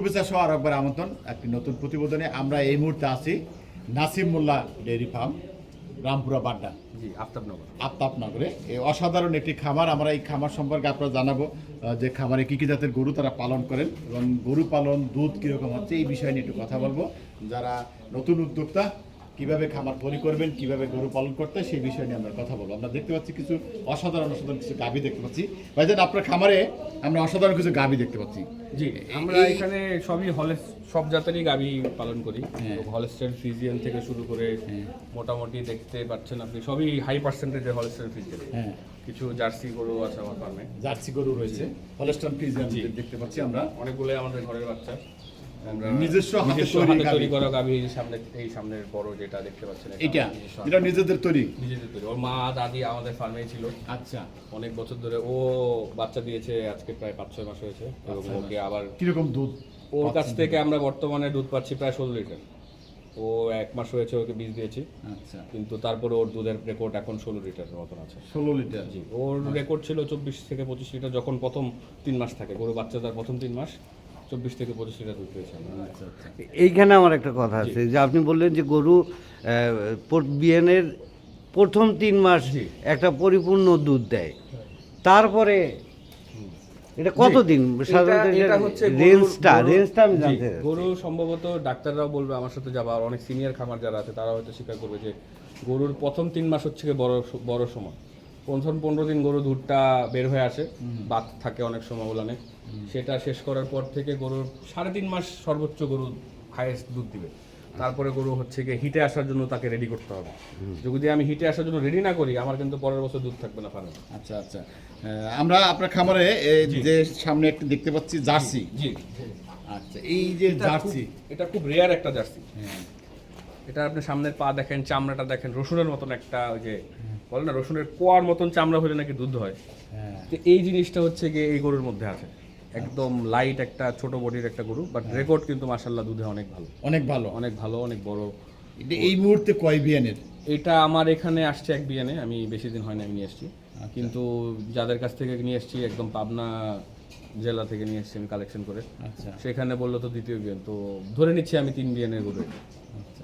শুভেচ্ছা সহ আর একবার আমন্ত্রণ একটি নতুন প্রতিবেদনে আমরা এই মুহূর্তে আছি নাসিম মোল্লা ডেয়ারি ফার্ম রামপুরা বাড্ডা। জি আফতাবনগর। আফতাবনগরে। এই অসাধারণ একটি খামার আমরা এই খামার সম্পর্কে আপনারা জানাব যে খামারে কী কী জাতের গরু তারা পালন করেন এবং গরু পালন দুধ কীরকম হচ্ছে এই বিষয় নিয়ে একটু কথা বলব। যারা নতুন উদ্যোক্তা কীভাবে খামার তৈরি করবেন কীভাবে গরু পালন করতে সেই বিষয় নিয়ে আমরা কথা বলব। আমরা দেখতে পাচ্ছি কিছু অসাধারণ অসাধারণ কিছু গাভী দেখতে পাচ্ছি। ভাইজান আপনার খামারে আমরা অসাধারণ কিছু গাভী দেখতে পাচ্ছি। জি আমরা এখানে সবই হলে সব জাতেরই গাবি পালন করি। হ্যাঁ। হলস্টেন ফ্রিজিয়ান থেকে শুরু করে মোটামুটি দেখতে পাচ্ছেন আপনি সবই হাই পার্সেন্টেজের হলস্টেন ফ্রিজিয়ান হ্যাঁ। কিছু জার্সি গরু আছে আমার ফার্মে জার্সি গরু রয়েছে। হলস্টন ফ্রিজিয়ান জি। দেখতে পাচ্ছি আমরা। অনেকগুলোই আমাদের ঘরের বাচ্চা। নিজস্ব হাতে তৈরি হাতে গাভী। তৈরি করা গাভি সামনে এই সামনের বড় যেটা দেখতে পাচ্ছেন এটা নিজস্ব নিজেদের তৈরি। নিজেদের তৈরি। ওর মা দাদি আমাদের ফার্মেই ছিল। আচ্ছা। অনেক বছর ধরে ও বাচ্চা দিয়েছে আজকে প্রায় পাঁচ ছয় মাস হয়েছে। এবং আচ্ছা, ওকে আবার কীরকম দুধ ওর কাছ থেকে আমরা বর্তমানে দুধ পাচ্ছি প্রায় ষোলো লিটার। ও এক মাস হয়েছে ওকে বীজ দিয়েছি। আচ্ছা। কিন্তু তারপরে ওর দুধের রেকর্ড এখন ষোলো লিটারের মতন আছে। ষোলো লিটার? জি ওর রেকর্ড ছিল চব্বিশ থেকে পঁচিশ লিটার যখন প্রথম তিন মাস থাকে। গরু বাচ্চা তার প্রথম তিন মাস। চব্বিশ থেকে পঁচিশ লিটার দুধ পেয়েছে আমরা। আচ্ছা আচ্ছা। এইখানে আমার একটা কথা আছে যে আপনি বললেন যে গরু বিয়ানের প্রথম তিন মাস একটা পরিপূর্ণ দুধ দেয়। তারপরে এটা কতদিন? সাধারণত এটা- এটা হচ্ছে গরুর- রেঞ্জটা রেঞ্জটা আমি জানতে গরু সম্ভবত ডাক্তাররাও বলবে আমার সাথে যাবা আর অনেক সিনিয়র খামার যারা আছে তারা হয়তো স্বীকার করবে যে গরুর প্রথম তিন মাস হচ্ছে বড় বড় সময়। প্রথম পনেরো দিন গরু দুধটা বের হয়ে আসে বাত থাকে অনেক সময় ওলানে সেটা শেষ করার পর থেকে গরুর সাড়ে তিন মাস সর্বোচ্চ গরু হাইয়েস্ট দুধ দিবে। তারপরে গরু হচ্ছে গিয়ে হিটে আসার জন্য তাকে রেডি করতে হবে। যদি আমি হিটে আসার জন্য রেডি না করি আমার কিন্তু পরের বছর দুধ থাকবে না ফার্মে আচ্ছা আচ্ছা। আমরা আপনার খামারে যে সামনে একটু দেখতে পাচ্ছি জার্সি। জি আচ্ছা এই যে জার্সি। এটা খুব রেয়ার একটা জার্সি। হ্যাঁ। এটা আপনি সামনের পা দেখেন চামড়াটা দেখেন রসুনের মতন একটা ওই যে বলে না রসুনের কোয়ার মতন চামড়া হলে নাকি দুধ হয়। হ্যাঁ। তো এই জিনিসটা হচ্ছে গিয়ে এই গরুর মধ্যে আছে। একদম লাইট একটা ছোট বডির একটা গরু বাট রেকর্ড কিন্তু মাসাল্লাহ দুধে অনেক ভালো। অনেক ভালো। অনেক ভালো অনেক বড়। এই মুহূর্তে কয় বিয়ানের এটা আমার এখানে আসছে এক বিয়ানে আমি বেশি দিন হয় না আমি নিয়ে এসেছি। কিন্তু যাদের কাছ থেকে নিয়ে এসেছি একদম পাবনা জেলা থেকে নিয়ে এসেছি আমি কালেকশন করে। আচ্ছা। সেখানে বলল তো দ্বিতীয় বিয়ান তো ধরে নিচ্ছি আমি তিন বিয়ানের গরু। আচ্ছা।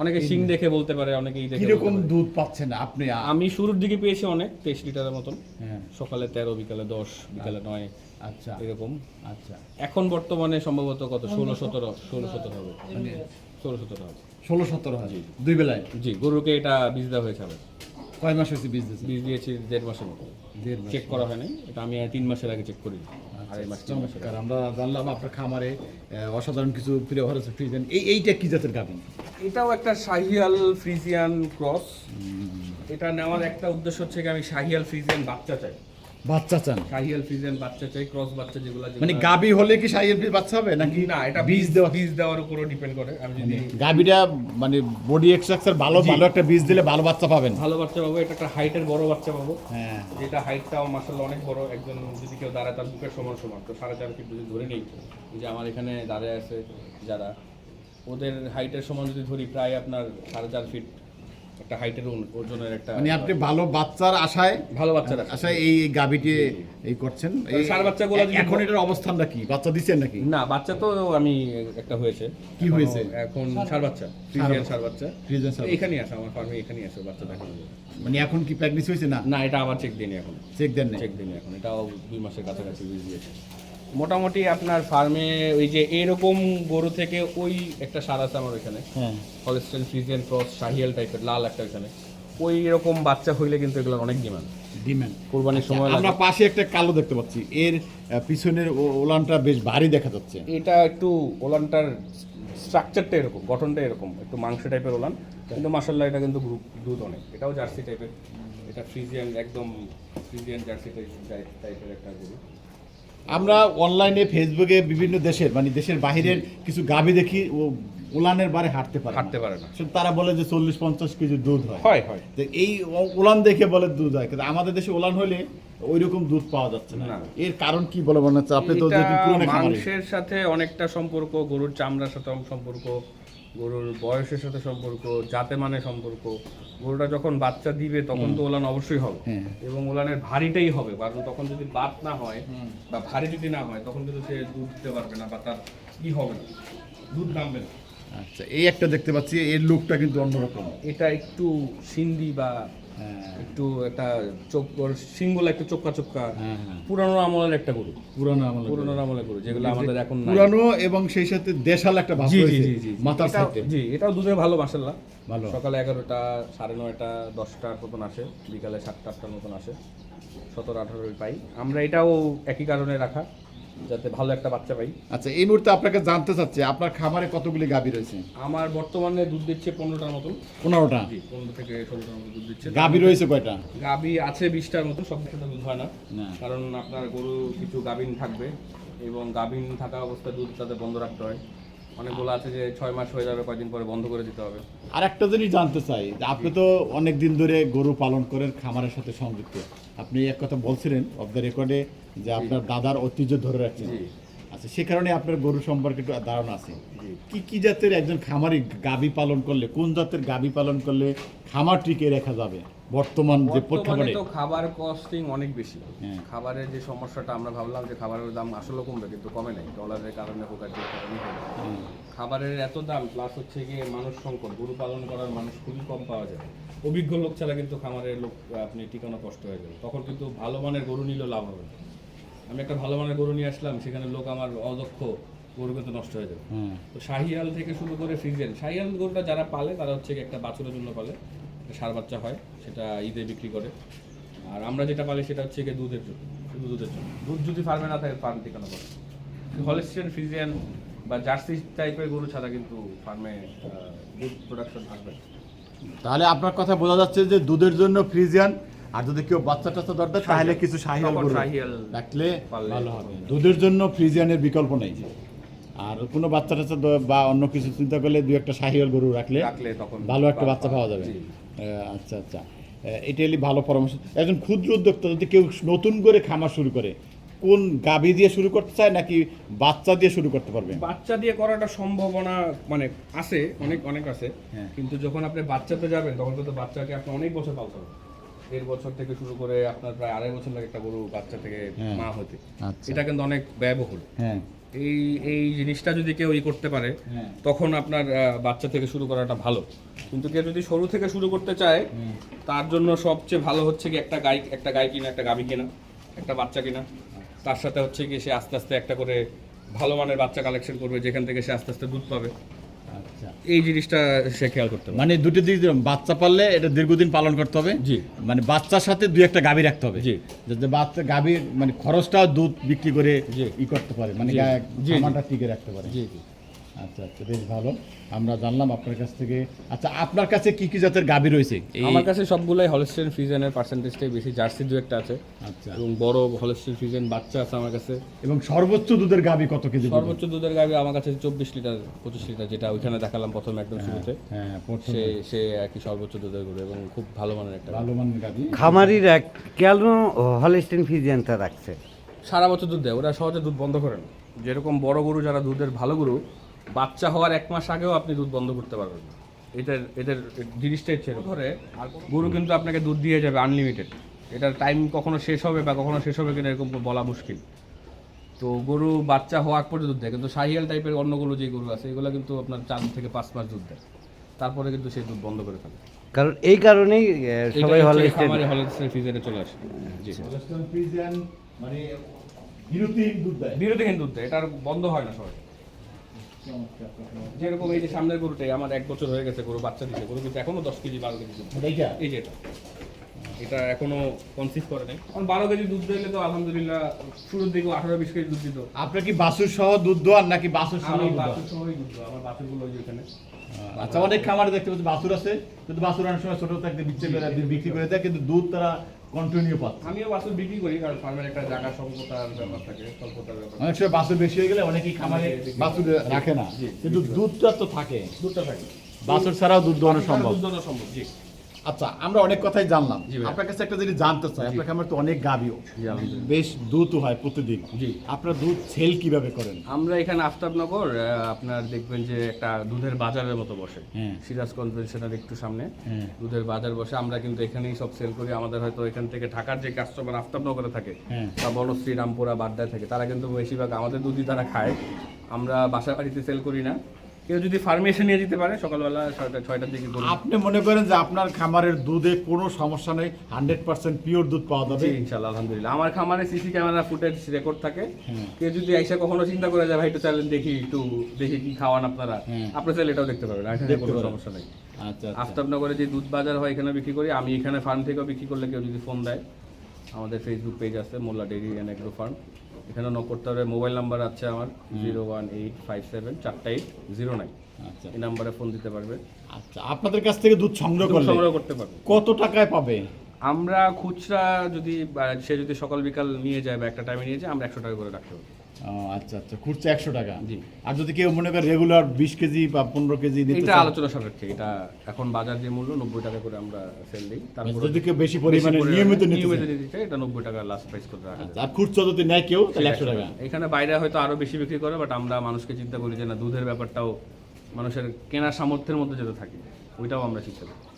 অনেকে সিং দেখে বলতে পারে অনেকেই দেখে কীরকম। দুধ পাচ্ছেন আপনি? আমি শুরুর দিকে পেয়েছি অনেক তেইশ লিটারের মতন। হ্যাঁ। সকালে তেরো বিকালে দশ বিকালে নয় আচ্ছা। এরকম। আচ্ছা। এখন বর্তমানে সম্ভবত কত? ষোলো সতেরো ষোলো সতেরো হবে। মানে ষোলো সতেরো হবে। ষোলো সতেরো হাজার দুই বেলায়? জি গরুকে এটা বীজ দেওয়া হয়েছে আবার। কয় মাস হয়েছে বীজ বিজনেস বীজ দিয়েছি দেড় মাসের মতো। দেড় মাস চেক করা হয়নি এটা আমি তিন মাসের আগে চেক করি আড়াই মাস চমৎকার। আমরা জানলাম আপনার খামারে অসাধারণ কিছু প্রিয় হরেছে ফ্রিজেন এই এইটা কি জাতের গাভিন এটাও একটা শাহিয়াল ফ্রিজিয়ান ক্রস। এটা নেওয়ার একটা উদ্দেশ্য হচ্ছে কি আমি শাহিয়াল ফ্রিজিয়ান বাচ্চা চাই। বাচ্চা চান। শাহিয়াল ফ্রিজিয়ান বাচ্চা চাই ক্রস বাচ্চা যেগুলো মানে গাবি হলে কি সাইয়ের বাচ্চা হবে নাকি না এটা বীজ দেওয়া? বীজ দেওয়ার উপরও ডিপেন্ড করে। আমি যদি গাবিটা মানে বডি এক্সট্রাকচার ভালো ভালো একটা বীজ দিলে ভালো বাচ্চা পাবেন। ভালো বাচ্চা পাবো এটা একটা হাইটের বড় বাচ্চা পাবো। হ্যাঁ। যেটা হাইটটাও মাসাল্লাহ অনেক বড়। একজন যদি কেউ দাঁড়ায় তার বুকের সমান সমান। তো সাড়ে চার ফিট যদি ধরে নেই যে আমার এখানে দাঁড়ায় আছে যারা ওদের হাইটের সমান যদি ধরি প্রায় আপনার সাড়ে চার ফিট একটা হাইটের ওজনের একটা মানে আপনি ভালো বাচ্চার আশায় ভালো বাচ্চা রাখছেন। আশায় এই গাবিটি এই করছেন। এই ষাঁড় বাচ্চাগুলো এখন এটার অবস্থানটা কি? বাচ্চা দিচ্ছেন নাকি? না বাচ্চা তো আমি একটা হয়েছে। কি হয়েছে? এখন সার বাচ্চা ফ্রিজিয়ান সার বাচ্চা। ফ্রিজেন স্যার এখানেই আছে আমার ফার্মে এখানেই আছে বাচ্চা দেখানো মানে এখন কি প্রেগনেন্সি হয়েছে না? না এটা আবার চেক দিইনি এখন। চেক দেন চেক দিনে এখন এটাও দুই মাসের কাছাকাছি বীজ দিয়েছে মোটামুটি আপনার ফার্মে ওই যে এরকম গরু থেকে ওই একটা সার আছে আমার ওইখানে। হ্যাঁ। হলস্টেন ফ্রিজিয়ান ক্রস শাহিয়াল টাইপের লাল একটা ওইখানে। ওই রকম বাচ্চা হইলে কিন্তু এগুলোর অনেক ডিমান্ড ডিম্যান্ড কোরবানির সময় আমরা পাশে একটা কালো দেখতে পাচ্ছি। এর পিছনের ওলানটা বেশ ভারী দেখা যাচ্ছে। এটা একটু ওলানটার স্ট্রাকচারটা এরকম গঠনটা এরকম একটু মাংস টাইপের ওলান। কিন্তু মাসাল্লাহ এটা কিন্তু গ্রুপ দুধ অনেক। এটাও জার্সি টাইপের এটা ফ্রিজিয়ান একদম ফ্রিজিয়ান জার্সি টাইপের একটা গরু। আমরা অনলাইনে ফেসবুকে বিভিন্ন দেশের মানে দেশের বাহিরের কিছু গাভী দেখি ও উলানের বারে হাঁটতে পারে হাঁটতে পারে না। তারা বলে যে চল্লিশ পঞ্চাশ কেজি দুধ হয়। হয় হয়। তো এই উলান দেখে বলে দুধ হয় কিন্তু আমাদের দেশে উলান হলে ওই রকম দুধ পাওয়া যাচ্ছে না। এর কারণ কি বলে মনে হচ্ছে? আপনি তো মাংসের সাথে অনেকটা সম্পর্ক গরুর চামড়ার সাথে সম্পর্ক গরুর বয়সের সাথে সম্পর্ক জাতে মানে সম্পর্ক গরুটা যখন বাচ্চা দিবে তখন তো ওলান অবশ্যই হবে। হ্যাঁ। এবং ওলানের ভারীটাই হবে কারণ তখন যদি বাত না হয় বা ভারী যদি না হয় তখন কিন্তু সে দুধ দিতে পারবে না বা তার কি হবে না দুধ নামবে না। আচ্ছা এই একটা দেখতে পাচ্ছি এর লুকটা কিন্তু অন্যরকম। এটা একটু সিন্ধি বা একটু একটা চোখ সিংগুলো একটু চোক্কা চোক্কা হ্যাঁ হ্যাঁ। পুরানো আমলের একটা গরু। পুরানো আমল পুরানো আমলের গরু যেগুলো আমাদের এখন নাই। পুরানো এবং সেই সাথে দেশাল একটা ভাব জি জি মাথার এটাও- সাথে। জি এটাও দুধে ভালো মাসাল্লাহ ভালো। সকালে এগারোটা সাড়ে নয়টা দশটার মতন আসে। বিকালে সাতটা আটটার মতন আসে। সতেরো আঠারোই পাই। আমরা এটাও একই কারণে রাখা। যাতে ভালো একটা বাচ্চা পাই। আচ্ছা এই মুহূর্তে আপনাকে জানতে চাচ্ছি আপনার খামারে কতগুলি গাবি রয়েছে? আমার বর্তমানে দুধ দিচ্ছে পনেরোটার মতন। পনেরোটা? জি পনেরো থেকে ষোলোটার মতো দুধ দিচ্ছে। গাবি রয়েছে কয়টা? গাবি আছে বিশটার মতো সব থেকে দুধ হয় না। না। কারণ আপনার গরু কিছু গাভিন থাকবে এবং গাভিন থাকা অবস্থায় দুধ তাদের বন্ধ রাখতে হয়। অনেকগুলো আছে যে ছয় মাস হয়ে যাবে কয়েকদিন পরে বন্ধ করে দিতে হবে। আর একটা জিনিস জানতে চাই যে আপনি তো অনেক দিন ধরে গরু পালন করেন খামারের সাথে সংযুক্ত। আপনি এক কথা বলছিলেন অফ দ্য রেকর্ডে যে আপনার দাদার ঐতিহ্য ধরে রাখছেন। আচ্ছা সে কারণে আপনার গরু সম্পর্কে একটু ধারণা আছে। কি কি জাতের একজন খামারি গাবি পালন করলে কোন জাতের গাবি পালন করলে খামার টিকে রাখা যাবে? বর্তমান যে প্রেক্ষাপটে তো খাবার কস্টিং অনেক বেশি। হ্যাঁ। খাবারের যে সমস্যাটা আমরা ভাবলাম যে খাবারের দাম আসলে কমবে কিন্তু কমে নাই। ডলারের কারণে হোক আর কারণে খাবারের এত দাম প্লাস হচ্ছে গিয়ে মানুষ সংকট। গরু পালন করার মানুষ খুবই কম পাওয়া যায়। অভিজ্ঞ লোক ছাড়া কিন্তু খামারের লোক আপনি টিকানো কষ্ট হয়ে যাবে। তখন কিন্তু ভালো মানের গরু নিলেও লাভ হবে আমি একটা ভালো মানের গরু নিয়ে আসলাম সেখানে লোক আমার অদক্ষ গরু কিন্তু নষ্ট হয়ে যাবে। তো শাহিয়াল থেকে শুরু করে ফ্রিজেন শাহিয়াল গরুটা যারা পালে তারা হচ্ছে একটা বাছুরের জন্য পালে। সার বাচ্চা হয় সেটা ঈদে বিক্রি করে। আর আমরা যেটা পালি সেটা হচ্ছে গিয়ে দুধের জন্য শুধু দুধের জন্য। দুধ যদি ফার্মে না থাকে ফার্ম ঠিকানা করে হলিস্টিয়ান ফ্রিজিয়ান বা জার্সি টাইপের গরু ছাড়া কিন্তু ফার্মে দুধ প্রোডাকশন থাকবে তাহলে আপনার কথা বোঝা যাচ্ছে যে দুধের জন্য ফ্রিজিয়ান আর যদি কেউ বাচ্চা টাচ্চা দরকার তাহলে কিছু গরু রাখলে ভালো হবে। দুধের জন্য ফ্রিজিয়ানের বিকল্প নেই। আর কোনো বাচ্চা টাচ্চা বা অন্য কিছু চিন্তা করলে দু একটা শাহিয়াল গরু রাখলে রাখলে তখন ভালো একটা বাচ্চা পাওয়া যাবে। আচ্ছা আচ্ছা। এটা হলে ভালো পরামর্শ। একজন ক্ষুদ্র উদ্যোক্তা যদি কেউ নতুন করে খামার শুরু করে কোন গাবি দিয়ে শুরু করতে চায় নাকি বাচ্চা দিয়ে শুরু করতে পারবে? বাচ্চা দিয়ে করাটা সম্ভাবনা মানে আছে অনেক অনেক আছে। হ্যাঁ। কিন্তু যখন আপনি বাচ্চাতে যাবেন তখন তো বাচ্চাকে আপনি অনেক বছর পালতে হবে। দেড় বছর থেকে শুরু করে আপনার প্রায় আড়াই বছর লাগে একটা গরু বাচ্চা থেকে হ্যাঁ। মা হতে। আচ্ছা। এটা কিন্তু অনেক ব্যয়বহুল। হ্যাঁ। এই এই জিনিসটা যদি কেউ ই করতে পারে হ্যাঁ। তখন আপনার বাচ্চা থেকে শুরু করাটা ভালো। কিন্তু কেউ যদি শুরু থেকে শুরু করতে চায় তার জন্য সবচেয়ে ভালো হচ্ছে কি একটা গাই একটা গাই কিনা একটা গাভী কেনা একটা বাচ্চা কিনা। তার সাথে হচ্ছে কি সে আস্তে আস্তে একটা করে ভালো মানের বাচ্চা কালেকশন করবে যেখান থেকে সে আস্তে আস্তে দুধ পাবে। এই জিনিসটা সে খেয়াল করতে হবে মানে দুটো দিক বাচ্চা পাললে এটা দীর্ঘদিন পালন করতে হবে। জি। মানে বাচ্চার সাথে দুই একটা গাভী রাখতে হবে। জি। যাতে বাচ্চা গাভীর মানে খরচটাও দুধ বিক্রি করে। ই করতে পারে। মানে। খামারটা টিকে রাখতে পারে। জি জি। আচ্ছা আচ্ছা বেশ ভালো। আমরা জানলাম আপনার কাছ থেকে। আচ্ছা আপনার কাছে কি কি জাতের গাভী রয়েছে? আমার কাছে সবগুলাই হলস্টেন ফ্রিজেনের পার্সেন্টেজটাই বেশি জার্সি দু একটা আছে। আচ্ছা। এবং বড় হলস্টেন ফ্রিজেন বাচ্চা আছে আমার কাছে। এবং সর্বোচ্চ দুধের গাভী কত কেজি সর্বোচ্চ দুধের গাভি আমার কাছে চব্বিশ লিটার পঁচিশ লিটার যেটা ওইখানে দেখালাম প্রথম একদম শুরুতে। হ্যাঁ সে সে আর কি সর্বোচ্চ দুধের গরু এবং খুব ভালো মানের একটা ভালো মানের গাভী। খামারিরা কেন হলিস্টিন ফিজিয়ানটা রাখছে। সারা বছর দুধ দেয় ওরা সহজে দুধ বন্ধ করে না। যেরকম বড় গরু যারা দুধের ভালো গরু বাচ্চা হওয়ার এক মাস আগেও আপনি দুধ বন্ধ করতে পারবেন না। এটার এদের জিনিসটাই ছিল ধরে গরু কিন্তু আপনাকে দুধ দিয়ে যাবে আনলিমিটেড এটার টাইম কখনো শেষ হবে বা কখনো শেষ হবে কিনা এরকম বলা মুশকিল। তো গরু বাচ্চা হওয়ার পরে দুধ দেয়। কিন্তু সাহিয়াল টাইপের অন্যগুলো যে গরু আছে এগুলো কিন্তু আপনার চার থেকে পাঁচ মাস দুধ দেয়। তারপরে কিন্তু সেই দুধ বন্ধ করে ফেলে। কারণ এই কারণেই সবাই হলিস্টিন খামারে হলিস্টেন ফ্রিজেরে চলে আসে। জি। মানে বিরতিহীন দুধ দেয়। বিরতিহীন দুধ দেয়। এটার বন্ধ হয় না সবাই। যেরকম এই যে সামনের গরুটাই আমার এক বছর হয়ে গেছে গরু বাচ্চা গরু কিন্তু এখনও দশ কেজি বারো কেজি এই যে এটা। এটা এখনও কনসিভ করে নাই। কারণ বারো কেজি দুধ দিলে তো আলহামদুলিল্লাহ শুরুর দিকে আঠারো বিশ কেজি দুধ দিত। আপনার কি বাসুর সহ দুধ দোয়ার নাকি বাসুর সহ দুধ? বাসুর সহই দুধ। আমার বাছুরগুলো ওই যে এখানে আচ্ছা অনেক খামারে দেখতে পাচ্ছি বাছুর আছে কিন্তু বাছুর অনেক সময় ছোট থাকতে বিচ্ছে করে বিক্রি করে দেয় কিন্তু দুধ তারা কন্টিনিউ পাচ্ছে। আমিও বাছুর বিক্রি করি কারণ ফার্মের একটা জায়গা স্বল্পতার ব্যাপার থাকে স্বল্পতার ব্যাপার অনেক সময় বাছুর বেশি হয়ে গেলে অনেকেই খামারে বাছুর রাখে না। কিন্তু দুধটা তো থাকে। দুধটা থাকে। বাছুর ছাড়াও দুধ দোয়ানো সম্ভব। দুধ দোয়ানো সম্ভব জি। আচ্ছা আমরা অনেক কথাই জানলাম। আপনার কাছে একটা জিনিস জানতে চাই আপনার খামার তো অনেক গাবিও। বেশ দুধ হয় প্রতিদিন। জি। আপনার দুধ সেল কীভাবে করেন? আমরা এখানে আফতাবনগর আপনার দেখবেন যে একটা দুধের বাজারের মতো বসে। হ্যাঁ। সিরাজ কনভেনশনের একটু সামনে। হ্যাঁ। দুধের বাজার বসে। আমরা কিন্তু এখানেই সব সেল করি। আমাদের হয়তো এখান থেকে ঢাকার যে কাস্টমার আফতাবনগরে থাকে হ্যাঁ। বা বনশ্রী রামপুরা বাড্ডায় থাকে তারা কিন্তু বেশিরভাগ আমাদের দুধই তারা খায়। আমরা বাসা বাড়িতে সেল করি না। কেউ যদি ফার্মে এসে নিয়ে যেতে পারে সকালবেলা ছয়টা ছয়টার দিকে আপনি মনে করেন যে আপনার খামারের দুধে কোনো সমস্যা নেই হান্ড্রেড পার্সেন্ট পিওর দুধ পাওয়া যাবে? ইনশাল্লাহ আলহামদুলিল্লাহ। আমার খামারে সিসি ক্যামেরা ফুটেজ রেকর্ড থাকে। হ্যাঁ। কেউ যদি আইসা কখনো চিন্তা করে যায় ভাই একটু চ্যালেঞ্জ দেখি একটু দেখি কি খাওয়ান আপনারা আপনার আপনি চাইলে এটাও দেখতে পাবেন এখানে কোনো। সমস্যা নেই। আচ্ছা আচ্ছা। আফতাবনগরে যে দুধ বাজার হয় এখানে বিক্রি করি। আমি এখানে ফার্ম থেকেও বিক্রি করলে কেউ যদি ফোন দেয় আমাদের ফেসবুক পেজ আছে Molla dairy and agro farm এখানে নক করতে হবে মোবাইল নাম্বার আছে আমার zero one eight five seven চারটা এইট জিরো নাইন আচ্ছা। এই নাম্বারে ফোন দিতে পারবে। আচ্ছা আপনাদের কাছ থেকে দুধ সংগ্রহ করে করলে সংগ্রহ করতে পারবে। কত টাকায় পাবে? আমরা খুচরা যদি সে যদি সকাল বিকাল নিয়ে যায় বা একটা টাইমে নিয়ে যায় আমরা একশো টাকা করে রাখতে হবে ও, আচ্ছা আচ্ছা একশো টাকা। জি। আর যদি কেউ মনে করে রেগুলার বিশ কেজি বা পনেরো কেজি এটা আলোচনা সাপেক্ষে এটা এখন বাজার যে মূল্য নব্বই টাকা করে আমরা সেল দিই। তারপর যদি কেউ বেশি পরিমাণে নিয়মিত নিয়মিত নিতে চাই, এটা নব্বই টাকা লাস্ট প্রাইস করে রাখা আচ্ছা, আর খুচরা যদি নেয় কেউ তাহলে একশো টাকা। এখানে বাইরে হয়তো আরও বেশি বিক্রি করে বাট আমরা মানুষকে চিন্তা করি যে না দুধের ব্যাপারটাও মানুষের কেনার সামর্থ্যের মধ্যে যেতে থাকে ওইটাও আমরা চিন্তা করি।